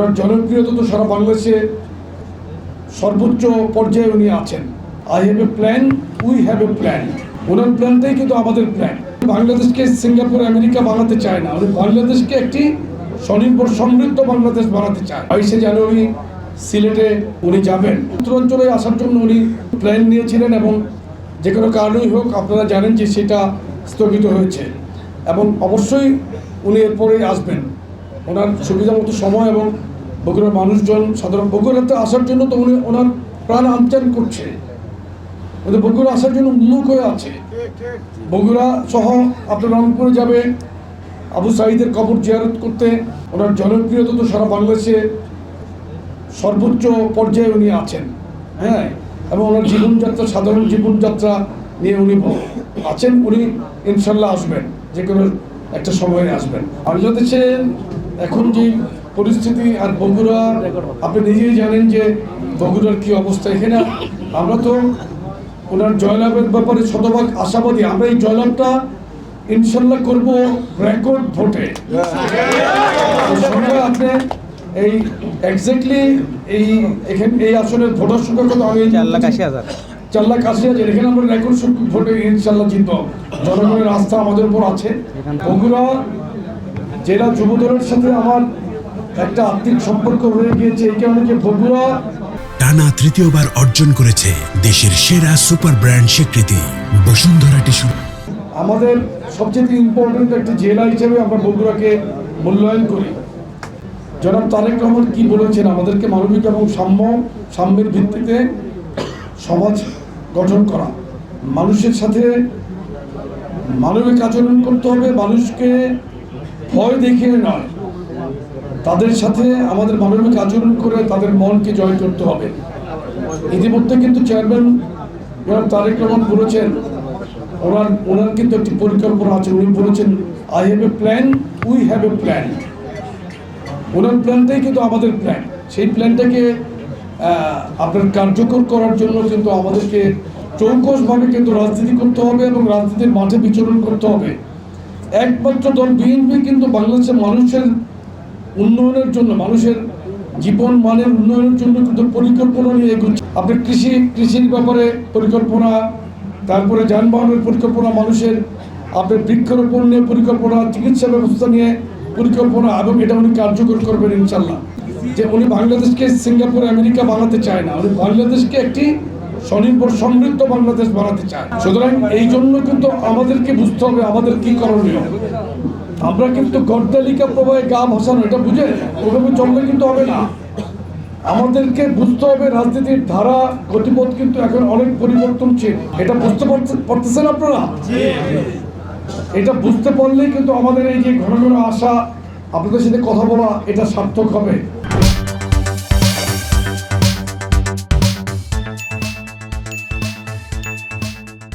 ওনার জনপ্রিয়তা তো সারা বাংলাদেশে সর্বোচ্চ পর্যায়ে উনি আছেন। I have a plan we have a plan ওনার প্ল্যানটাই কিন্তু আমাদের প্ল্যান বাংলাদেশকে সিঙ্গাপুর, আমেরিকা বানাতে চায় না। উনি বাংলাদেশকে একটি স্বনির্ভর সমৃদ্ধ বাংলাদেশ বানাতে চায়। বাইশে জানুয়ারি সিলেটে উনি যাবেন। উত্তরাঞ্চলে আসার জন্য উনি প্ল্যান নিয়েছিলেন এবং যে কোনো কারণেই হোক আপনারা জানেন যে সেটা স্থগিত হয়েছে। এবং অবশ্যই উনি এরপরেই আসবেন। ওনার সুবিধা মতো সময় এবং বগুড়ার মানুষজন, সাধারণ বগুড়াতে আসার জন্য তো উনি ওনার প্রাণ আমচান করছে। কিন্তু বগুড়া আসার জন্য উন্মুখ হয়ে আছে। বগুড়া সহ আপনার রংপুরে যাবে, আবু সাইদের কবর জিয়ারত করতে ওনার জনপ্রিয়তা তো সারা বাংলাদেশে সর্বোচ্চ পর্যায়ে উনি আছেন হ্যাঁ? এবং ওনার জীবনযাত্রা, সাধারণ জীবনযাত্রা নিয়ে উনি আছেন, উনি ইনশাল্লাহ আসবেন যে কোনো একটা সময়ে আসবেন। বাংলাদেশে এখন যে পরিস্থিতি আর বগুড়া আপনি নিজেই জানেন যে বগুড়ার কি অবস্থা। এখানে আমরা তো ওনার জয়লাভের ব্যাপারে শতভাগ আশাবাদী। আমরা এই জয়লাভটা ইনশাল্লাহ করব রেকর্ড ভোটে। সংখ্যা আপনি এই এক্স্যাক্টলি এই এখানে এই আসনের ভোটার সংখ্যা কত আমি চার লাখ আশি হাজার। চার লাখ আশি হাজার। এখানে আমরা রেকর্ড সংখ্যক ভোটে ইনশাল্লাহ জিতব। জনগণের আস্থা আমাদের উপর আছে। বগুড়া জেলা যুব দলের সাথে আমার একটা আর্থিক সম্পর্ক হয়ে গিয়েছে এই কারণে যে বগুড়া টানা তৃতীয়বার অর্জন করেছে দেশের সেরা সুপার ব্র্যান্ড স্বীকৃতি। বসুন্ধরা টিস্যু। আমাদের সবচেয়ে ইম্পর্টেন্ট একটা জেলা হিসেবে আমরা বগুড়াকে মূল্যায়ন করি। জনাব তারেক রহমান কি বলেছেন? আমাদেরকে মানবিক এবং সাম্য সাম্যের ভিত্তিতে সমাজ গঠন করা। মানুষের সাথে মানবিক আচরণ করতে হবে মানুষকে ভয় দেখিয়ে নয়। তাদের সাথে আমাদের মানবিক আচরণ করে তাদের মনকে জয় করতে হবে। ইতিমধ্যে কিন্তু চেয়ারম্যান জনাব তারেক রহমান বলেছেন, ওনার ওনার কিন্তু একটি পরিকল্পনা আছে। উনি বলেছেন I have a plan we have a plan ওনার প্ল্যানটাই কিন্তু আমাদের প্ল্যান সেই প্ল্যানটাকে আপনার কার্যকর করার জন্য কিন্তু আমাদেরকে চৌকসভাবে কিন্তু রাজনীতি করতে হবে এবং রাজনীতির মাঠে বিচরণ করতে হবে। একমাত্র দল বিএনপি কিন্তু বাংলাদেশের মানুষের উন্নয়নের জন্য, মানুষের জীবন মানের উন্নয়নের জন্য কিন্তু পরিকল্পনা নিয়ে এগোচ্ছে। আপনি কৃষি, কৃষির ব্যাপারে পরিকল্পনা, তারপরে যানবাহনের পরিকল্পনা, মানুষের আপনার বৃক্ষরোপণ নিয়ে পরিকল্পনা, চিকিৎসা ব্যবস্থা নিয়ে পরিকল্পনা, এবং এটা উনি কার্যকর করবেন ইনশাল্লাহ যে উনি বাংলাদেশকে সিঙ্গাপুর, আমেরিকা বানাতে চায় না, উনি বাংলাদেশকে একটি স্বনির্ভর, সমৃদ্ধ বাংলাদেশ বানাতে চায়। সুতরাং এই জন্য কিন্তু আমাদেরকে বুঝতে হবে আমাদের কি করণীয়। আমরা কিন্তু গর্দালিকা প্রবাহে গা ভাসানো এটা বুঝে? ওভাবে চললে কিন্তু হবে না। আমাদেরকে বুঝতে হবে রাজনীতির ধারা গতিপথ কিন্তু এখন অনেক পরিবর্তনশীল। এটা বুঝতে পারতে- পারতেছেন আপনারা? এটা বুঝতে পারলেই কিন্তু আমাদের এই যে ঘন ঘন আসা আপনাদের সাথে কথা বলা এটা সার্থক হবে।